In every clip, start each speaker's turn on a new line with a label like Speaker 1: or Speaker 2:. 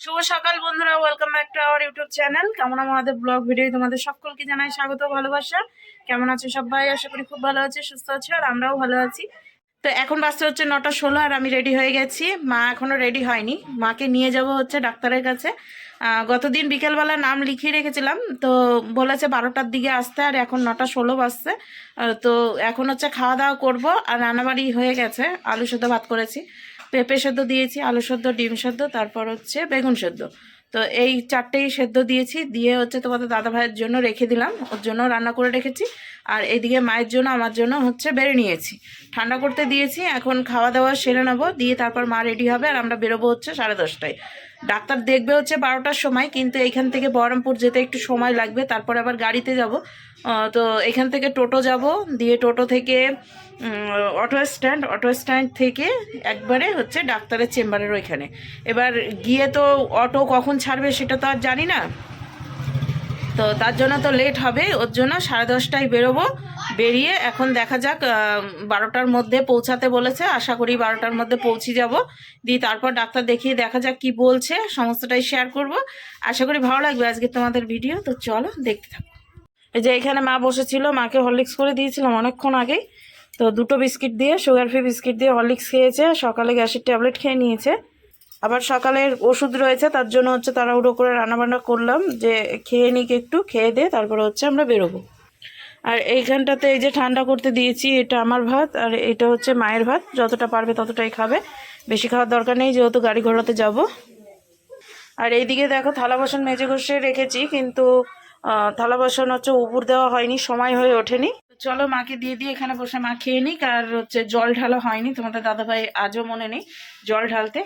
Speaker 1: শুভ সকাল বন্ধুরা welcome back to our YouTube channel কেমন আমাদের ব্লগ ভিডিও তোমাদের সকলকে জানাই স্বাগত, ভালোবাসা। কেমন আছে সবাই? আশা করি খুব ভালো আছে, সুস্থ আছে, আর আমরাও ভালো আছি। তো এখন বাজতে হচ্ছে নটা ষোলো, আর আমি রেডি হয়ে গেছি। মা এখনও রেডি হয়নি। মাকে নিয়ে যাব হচ্ছে ডাক্তারের কাছে। গতদিন বিকেলবেলা নাম লিখিয়ে রেখেছিলাম। তো বলেছে বারোটার দিকে আসতে, আর এখন নটা ষোলো বাজছে। তো এখন হচ্ছে খাওয়া দাওয়া করব, আর রান্নাবাড়ি হয়ে গেছে। আলু সেদ্ধ ভাত করেছি। পেঁপে সেদ্ধ দিয়েছি, আলু সেদ্ধ, ডিম সেদ্ধ, তারপর হচ্ছে বেগুন সেদ্ধ। তো এই চারটেই সেদ্ধ দিয়েছি, দিয়ে হচ্ছে তোমাদের দাদা ভাইয়ের জন্য রেখে দিলাম, ওর জন্য রান্না করে রেখেছি। আর এইদিকে মায়ের জন্য, আমার জন্য হচ্ছে বেড়ে নিয়েছি। ঠান্ডা করতে দিয়েছি, এখন খাওয়া দাওয়া সেরে নেব, দিয়ে তারপর মা রেডি হবে আর আমরা বেরোবো হচ্ছে সাড়ে দশটায়। ডাক্তার দেখবে হচ্ছে বারোটার সময়, কিন্তু এখান থেকে বহরমপুর যেতে একটু সময় লাগবে, তারপর আবার গাড়িতে যাব। তো এখান থেকে টোটো যাব, দিয়ে টোটো থেকে অটো স্ট্যান্ড অটো স্ট্যান্ড থেকে একবারে হচ্ছে ডাক্তারের চেম্বারের ওইখানে। এবার গিয়ে তো অটো কখন ছাড়বে সেটা তো আর জানি না। তো তার জন্য তো লেট হবে, ওর জন্য সাড়ে দশটায় বেরোবো। বেরিয়ে এখন দেখা যাক বারোটার মধ্যে পৌঁছাতে বলেছে। আশা করি বারোটার মধ্যে পৌঁছে যাব। দিয়ে তারপর ডাক্তার দেখিয়ে দেখা যাক কি বলছে, সমস্তটাই শেয়ার করব। আশা করি ভালো লাগবে আজকে তোমাদের ভিডিও তো চলো দেখতে থাকো। এই যে এখানে মা বসেছিল, মাকে হরলিক্স করে দিয়েছিলাম অনেকক্ষণ আগেই। তো দুটো বিস্কিট দিয়ে সুগার ফ্রি বিস্কিট দিয়ে হরলিক্স খেয়েছে, সকালে গ্যাসের ট্যাবলেট খেয়ে নিয়েছে। আবার সকালের ওষুধ রয়েছে, তার জন্য হচ্ছে তাড়াহুড়ো করে রান্নাবান্না করলাম যে খেয়ে নিক একটু, খেয়ে দিয়ে তারপরে হচ্ছে আমরা বেরোবো। আর এইখানটাতে এই যে ঠান্ডা করতে দিয়েছি, এটা আমার ভাত আর এটা হচ্ছে মায়ের ভাত। যতটা পারবে ততটাই খাবে। বেশি খাওয়ার দরকার নেই, যেহেতু গাড়ি ঘোড়াতে যাব। আর এইদিকে দেখো, থালা বাসন মেজে ঘষে রেখেছি, কিন্তু থালা বাসন হচ্ছে উপর দেওয়া হয়নি, সময় হয়ে ওঠেনি। চলো মাকে দিয়ে দিয়ে এখানে বসে মা খেয়ে নিক, আর হচ্ছে জল ঢালা হয়নি, তোমাদের দাদাভাই আজও মনে নেই জল ঢালতে।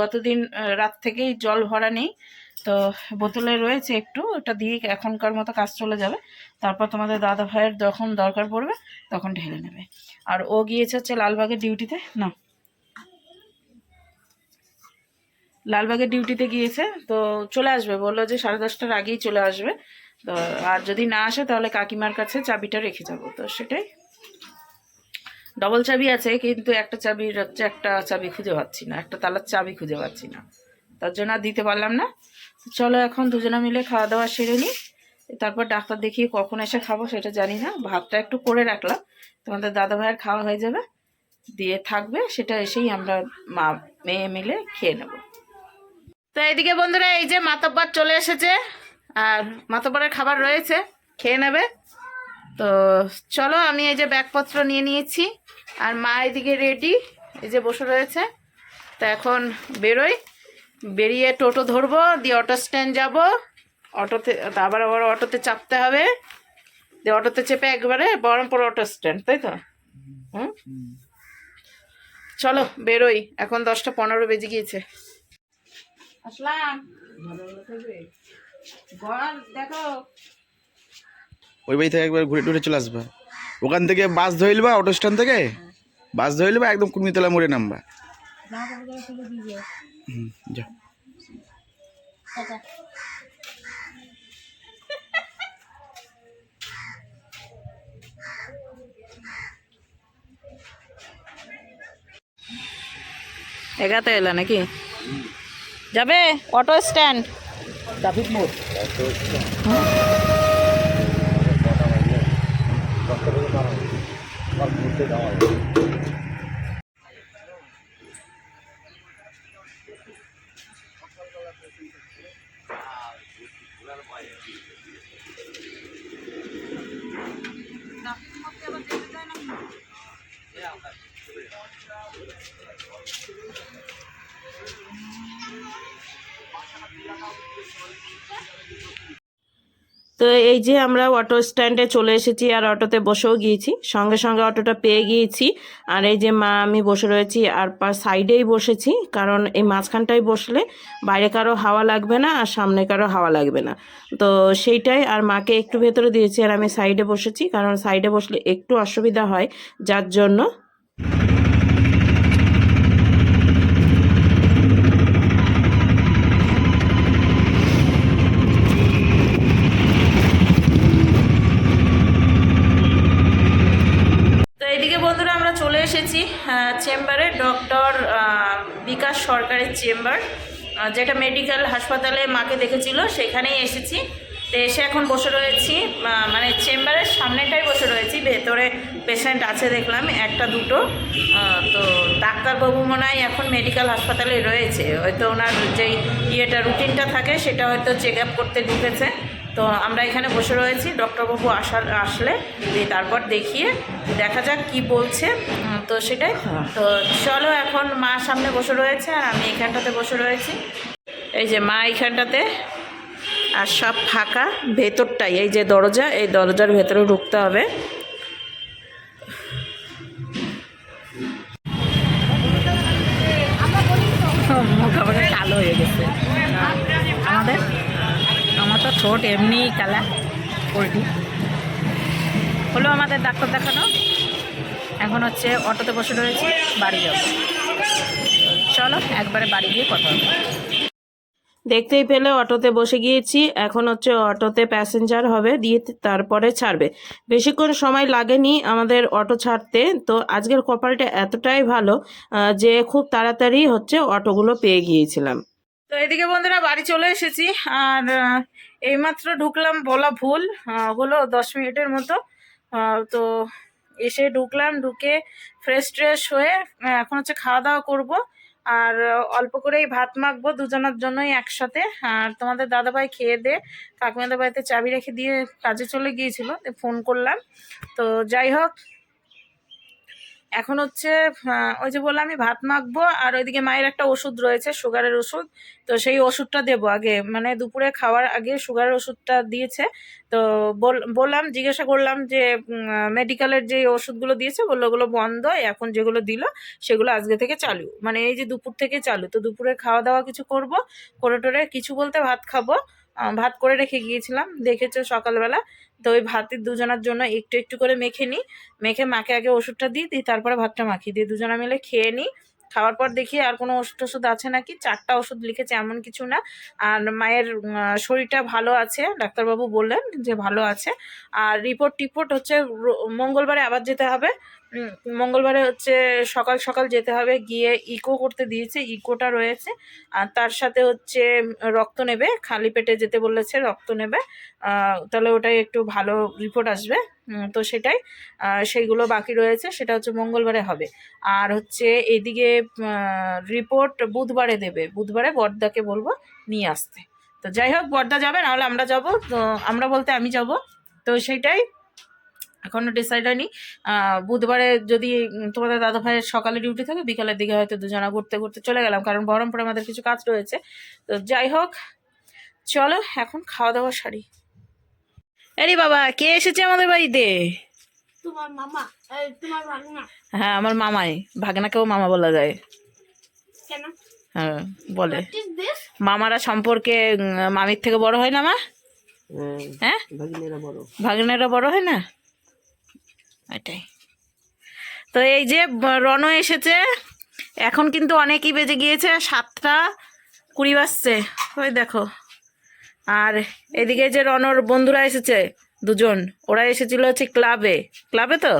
Speaker 1: গতদিন রাত থেকেই জল ভরা নেই। তো বোতলে রয়েছে একটু, ওটা দিয়ে এখনকার মতো কাজ চলে যাবে। তারপর তোমাদের দাদা ভাইয়ের যখন দরকার পড়বে, তখন ঢেলে নেবে। আর ও গিয়েছে হচ্ছে লালবাগের ডিউটিতে, না। লালবাগের ডিউটিতে গিয়েছে, তো চলে আসবে। বলল যে সাড়ে দশটার আগেই চলে আসবে। তো আর যদি না আসে, তাহলে কাকিমার কাছে চাবিটা রেখে যাব। তো সেটাই। ডবল চাবি আছে, কিন্তু একটা চাবির হচ্ছে একটা চাবি খুঁজে পাচ্ছি না, একটা তালার চাবি খুঁজে পাচ্ছি না। তার জন্য দিতে পারলাম না। চলো এখন দুজনে মিলে খাওয়া দাওয়া সেরে নিই তারপর ডাক্তার দেখিয়ে কখন এসে খাব সেটা জানি না। ভাতটা একটু করে রাখলাম। তোমাদের দাদা ভাইয়ের খাওয়া হয়ে যাবে। দিয়ে থাকবে, সেটা এসেই আমরা মা, মেয়ে মিলে খেয়ে নেব। তো এইদিকে বন্ধুরা, এই যে মাতব্বার চলে এসেছে। আর মাতব্বরের খাবার রয়েছে, খেয়ে নেবে। তো চলো, আমি এই যে ব্যাগপত্র নিয়ে নিয়েছি। আর মা এদিকে রেডি, এই যে বসে রয়েছে। তো এখন বেরোই। বেরিয়ে টোটো ধরবো দিয়ে অটো স্ট্যান্ড যাব। অটোতে আবার আবার অটোতে চাপতে হবে। দিয়ে অটোতে চেপে একবারে বহরমপুর অটো স্ট্যান্ড তাই তো? হুম? চলো বেরোই। এখন দশটা পনেরো বেজে গিয়েছে। আসলাম। দেখো।
Speaker 2: ওই বাড়ি থেকে একবার ঘুরে টুরে চলে আসবা। ওখান থেকে বাস ধরলবা অটো স্ট্যান্ড থেকে? বাস ধরলবা একদম কুর্মিতলা মোড়ে নামবা। হুম যা
Speaker 1: এগাতে এলা নাকি যাবে অটো স্ট্যান্ড
Speaker 2: ট্রাফিক মোড়
Speaker 1: তো এই যে আমরা অটো স্ট্যান্ডে চলে এসেছি আর অটোতে বসেও গিয়েছি। সঙ্গে সঙ্গে অটোটা পেয়ে গিয়েছি। আর এই যে মা, আমি বসে রয়েছি আর পা সাইডেই বসেছি। কারণ এই মাঝখানটায় বসলে বাইরে কারও হাওয়া লাগবে না আর সামনে কারও হাওয়া লাগবে না। তো সেইটাই আর মাকে একটু ভেতরে দিয়েছি আর আমি সাইডে বসেছি। কারণ সাইডে বসলে একটু অসুবিধা হয়, যার জন্য তো এইদিকে বন্ধুরা আমরা চলে এসেছি চেম্বারে ডক্টর বিকাশ সরকারের চেম্বার যেটা মেডিকেল হাসপাতালে মাকে দেখেছিল, সেখানেই এসেছি। তো এসে এখন বসে রয়েছি মানে চেম্বারের সামনেটাই বসে রয়েছি, ভেতরে পেশেন্ট আছে দেখলাম, একটা দুটো। তো ডাক্তারবাবু মনে হয় এখন মেডিকেল হাসপাতালে রয়েছে। হয়তো ওনার যেই ইয়েটা রুটিনটা থাকে, সেটা হয়তো চেক আপ করতে ঢুকেছে। তো আমরা এখানে বসে রয়েছি। ডক্টরবাবু আসার আসলে দিয়ে তারপর দেখিয়ে দেখা যাক কি বলছে। তো সেটাই। তো চলো এখন মা সামনে বসে রয়েছে আর আমি এখানটাতে বসে রয়েছি। এই যে মা এইখানটাতে আর সব ফাঁকা। ভেতরটাই এই যে দরজা এই দরজার ভেতরে ঢুকতে হবে। ঠোঁট এমনি কালা পোলট্রি হলো আমাদের ডাক্তার দেখানো। এখন হচ্ছে অটোতে বসে রয়েছে বাড়ি যাব। চলো একবারে বাড়ি গিয়ে কথা হবে। দেখতেই পেলে অটোতে বসে গিয়েছি। এখন হচ্ছে অটোতে প্যাসেঞ্জার হবে দিয়ে তারপরে ছাড়বে। বেশিক্ষণ সময় লাগেনি আমাদের অটো ছাড়তে তো আজকের কপালটা এতটাই ভালো যে খুব তাড়াতাড়ি হচ্ছে অটোগুলো পেয়ে গিয়েছিলাম। তো এদিকে বন্ধুরা বাড়ি চলে এসেছি। আর এইমাত্র ঢুকলাম, বলা ভুল হলো দশ মিনিটের মতো। তো এসে ঢুকলাম, ঢুকে ফ্রেশ ট্রেশ হয়ে এখন হচ্ছে খাওয়া দাওয়া করব। আর অল্প করেই ভাত মাখবো দুজনের জন্যই একসাথে। আর তোমাদের দাদাভাই খেয়ে দে, কাকিমাদের বাড়িতে চাবি রেখে দিয়ে কাজে চলে গিয়েছিল ফোন করলাম। তো যাই হোক এখন হচ্ছে ওই যে বললাম আমি, ভাত মাখবো আর ওইদিকে মায়ের একটা ওষুধ রয়েছে, সুগারের ওষুধ। তো সেই ওষুধটা দেবো আগে। মানে দুপুরে খাওয়ার আগে সুগারের ওষুধটা দিয়েছে। তো বল- বললাম, জিজ্ঞাসা করলাম যে মেডিকেলের যে ওষুধগুলো দিয়েছে, বলল ওগুলো বন্ধ। এখন যেগুলো দিল, সেগুলো আজকে থেকে চালু। মানে এই যে দুপুর থেকে চালু। তো দুপুরে খাওয়া দাওয়া কিছু করব। করে টোরে কিছু বলতে ভাত খাব। ভাত করে রেখে গিয়েছিলাম। দেখেছ সকালবেলা। তো ওই ভাতের দুজনার জন্য একটু একটু করে মেখে নিই। মেখে মাকে আগে ওষুধটা দিই দিই, তারপরে ভাতটা মাখিয়ে দিই। দুজনা মিলে খেয়ে নিই। খাওয়ার পর দেখি আর কোনো ওষুধ টষুধ আছে নাকি? চারটা ওষুধ লিখেছে এমন কিছু না। আর মায়ের শরীরটা ভালো আছে, ডাক্তারবাবু বললেন যে ভালো আছে। আর রিপোর্ট টিপোর্ট হচ্ছে মঙ্গলবারে আবার যেতে হবে। মঙ্গলবারে হচ্ছে সকাল সকাল যেতে হবে। গিয়ে ইকো করতে দিয়েছে ইকোটা রয়েছে। আর তার সাথে হচ্ছে রক্ত নেবে, খালি পেটে যেতে বলেছে, রক্ত নেবে। তাহলে ওটাই একটু ভালো রিপোর্ট আসবে। তো সেটাই। সেইগুলো বাকি রয়েছে, সেটা হচ্ছে মঙ্গলবারে হবে। আর হচ্ছে এদিকে রিপোর্ট বুধবারে দেবে। বুধবারে বর্দাকে বলব নিয়ে আসতে। তো যাই হোক, বর্দা যাবে, নাহলে আমরা যাব। তো আমরা বলতে আমি যাব। তো সেইটাই এখনও ডিসাইড হয়নি। বুধবারে যদি তোমাদের দাদা ভাইয়ের সকালে ডিউটি থাকে, বিকালের দিকে হয়তো দুজনা ঘুরতে ঘুরতে চলে গেলাম, কারণ বহরমপুরে আমাদের কিছু কাজ রয়েছে। তো যাই হোক, চলো, এখন খাওয়া দাওয়া সারি। আরে বাবা কে এসেছে আমাদের বাড়িতে?
Speaker 3: তোমার মামা তোমার ভাগনা।
Speaker 1: হ্যাঁ আমার মামাই। ভাগনাকেও মামা বলা যায়।
Speaker 3: কেন?
Speaker 1: হ্যাঁ বলে? মামারা সম্পর্কে মামির থেকে বড় হয় না মা? হ্যাঁ ভাগিনেরা বড়। হয় না? এটাই। তো এই যে রণ এসেছে। এখন কিন্তু অনেকই বেজে গিয়েছে সাতটা কুড়ি বাজছে। ওই দেখো। আর এদিকে যে রণর বন্ধুরা এসেছে দুজন ওরা এসেছিল হচ্ছে ক্লাবে। ক্লাবে তো?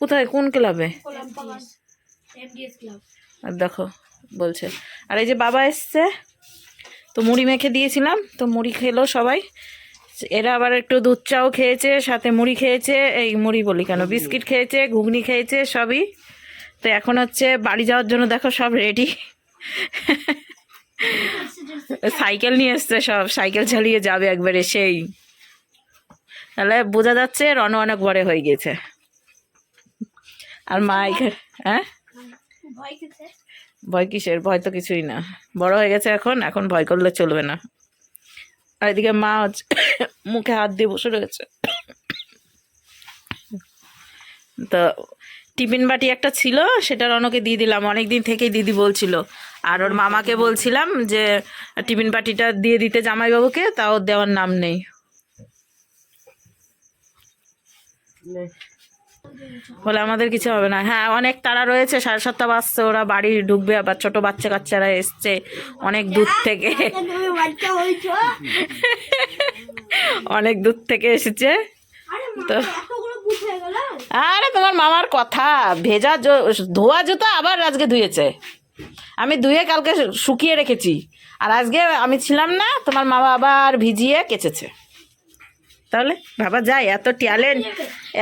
Speaker 1: কোথায়? কোন ক্লাবে? আর দেখো বলছে। আর এই যে বাবা এসছে তো মুড়ি মেখে দিয়েছিলাম তো মুড়ি খেলো সবাই। এরা আবার একটু দুধ চাও খেয়েছে সাথে মুড়ি খেয়েছে এই মুড়ি বলি কেন বিস্কিট খেয়েছে ঘুগনি খেয়েছে সবই। তো এখন হচ্ছে বাড়ি যাওয়ার জন্য দেখো সব রেডি সাইকেল নিয়ে এসছে সব সাইকেল চালিয়ে যাবে একবারে সেই। তাহলে বোঝা যাচ্ছে রণ অনেক বড় হয়ে গেছে। আর মা এখানে হ্যাঁ?
Speaker 3: ভয়
Speaker 1: কিসের? ভয় তো কিছুই না। বড় হয়ে গেছে এখন এখন ভয় করলে চলবে না। আর এদিকে মা মুখে হাত দিয়ে বসে রয়েছে। তো টিফিন বাটি একটা ছিল সেটা রনকে দিয়ে দিলাম। অনেক দিন থেকেই দিদি বলছিল আর ওর মামাকে বলছিলাম যে, টিফিন পার্টিটা দিয়ে দিতে জামাইবাবুকে, তাও দেওয়ার নাম নেই। বলে আমাদের কিছু হবে না। হ্যাঁ অনেক তারা রয়েছে, সাড়ে সাতটা বাজছে, ওরা বাড়ি ঢুকবে, আবার ছোট বাচ্চা কাচ্চারা এসছে, অনেক দূর থেকে। অনেক দূর থেকে এসেছে। তো আরে, তোমার মামার কথা, ভেজা ধোয়া জুতো আবার আজকে ধুয়েছে। আমি ধুয়ে কালকে শুকিয়ে রেখেছি। আর আজকে আমি ছিলাম না তোমার মা বাবা আবার ভিজিয়ে কেচেছে। তাহলে বাবা যায় এত ট্যালেন্ট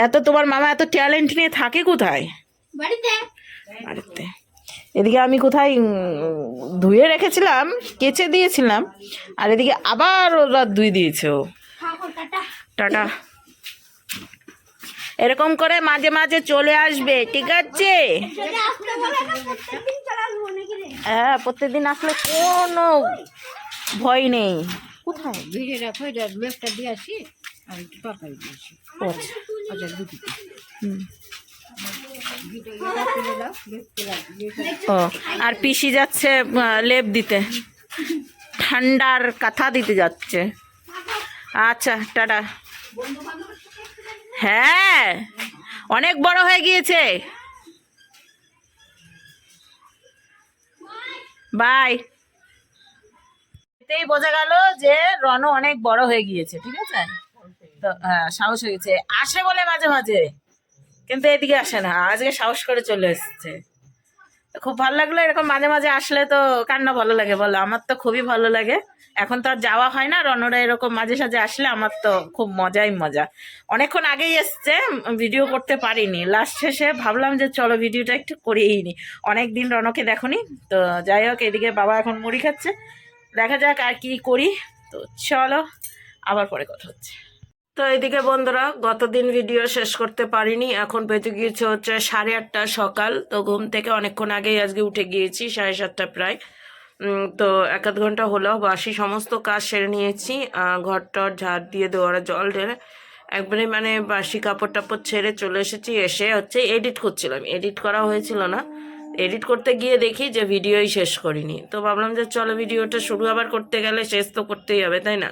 Speaker 1: এত তোমার মামা এত ট্যালেন্ট নিয়ে থাকে কোথায়?
Speaker 3: বাড়িতে।
Speaker 1: এদিকে আমি কোথায় ধুয়ে রেখেছিলাম কেচে দিয়েছিলাম আর এদিকে আবার ওরা ধুয়ে দিয়েছে ও।
Speaker 3: টাটা।
Speaker 1: এরকম করে মাঝে মাঝে চলে আসবে ঠিক আছে? হ্যাঁ প্রত্যেকদিন আসলে কোনো ভয় নেই। কোথায়?
Speaker 4: ভিজে রাখো এটা লেপটা দিয়ে আসি আর একটু তরকারি দিয়ে আসি।
Speaker 1: ও আচ্ছা।
Speaker 4: আচ্ছা দুটি
Speaker 1: ও আর পিসি যাচ্ছে লেপ দিতে। ঠান্ডার কাঁথা দিতে যাচ্ছে। আচ্ছা টাটা। হ্যাঁ অনেক বড় হয়ে গিয়েছে। বাই। এতেই বোঝা গেল যে রন অনেক বড় হয়ে গিয়েছে, ঠিক আছে? তো হ্যাঁ সাহস হয়ে আসে বলে মাঝে মাঝে, কিন্তু এদিকে আসে না। আজকে সাহস করে চলে এসেছে। খুব ভালো লাগল। এরকম মাঝে মাঝে আসলে তো কান্না ভালো লাগে, বলো। আমার তো খুবই ভালো লাগে। এখন তো আর যাওয়া হয় না। রনরা এরকম মাঝে সাঝে আসলে আমার তো খুব মজাই মজা। অনেকক্ষণ আগেই এসছে ভিডিও করতে পারিনি। লাস্ট শেষে ভাবলাম যে চলো ভিডিওটা একটু করেই নি। অনেক দিন রনকে দেখনি। তো যাই হোক, এদিকে বাবা এখন মুড়ি খাচ্ছে। দেখা যাক আর কি করি। তো চলো, আবার পরে কথা হচ্ছে। তো এদিকে বন্ধুরা, গতদিন ভিডিও শেষ করতে পারিনি। এখন বেজে গিয়েছে হচ্ছে সাড়ে আটটা সকাল। তো ঘুম থেকে অনেকক্ষণ আগেই আজকে উঠে গিয়েছি, সাড়ে সাতটা প্রায়। তো এক আধ ঘণ্টা হলো, বাসি সমস্ত কাজ সেরে নিয়েছি। ঘর টর ঝাড় দিয়ে দেওয়ার জল ঢেলে একবারে মানে বাসি কাপড় টাপড় ছেড়ে চলে এসেছি, এসে হচ্ছে এডিট করছিলাম। এডিট করা হয়েছিল না। এডিট করতে গিয়ে দেখি যে ভিডিওই শেষ করিনি। তো ভাবলাম যে চলো ভিডিওটা শুরু আবার করতে গেলে শেষ তো করতেই হবে, তাই না?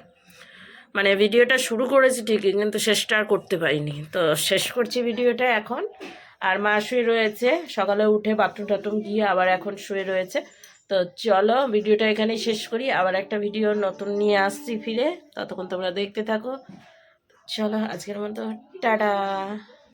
Speaker 1: মানে ভিডিওটা শুরু করেছি ঠিকই, কিন্তু শেষটা আর করতে পারিনি। তো শেষ করছি ভিডিওটা এখন। আর মা শুয়ে রয়েছে, সকালে উঠে বাথরুম টাথরুম গিয়ে আবার এখন শুয়ে রয়েছে। তো চলো ভিডিওটা এখানেই শেষ করি, আবার একটা ভিডিও নতুন নিয়ে আসছি ফিরে। ততক্ষণ তোমরা দেখতে থাকো। চলো আজকের মতো, টাটা।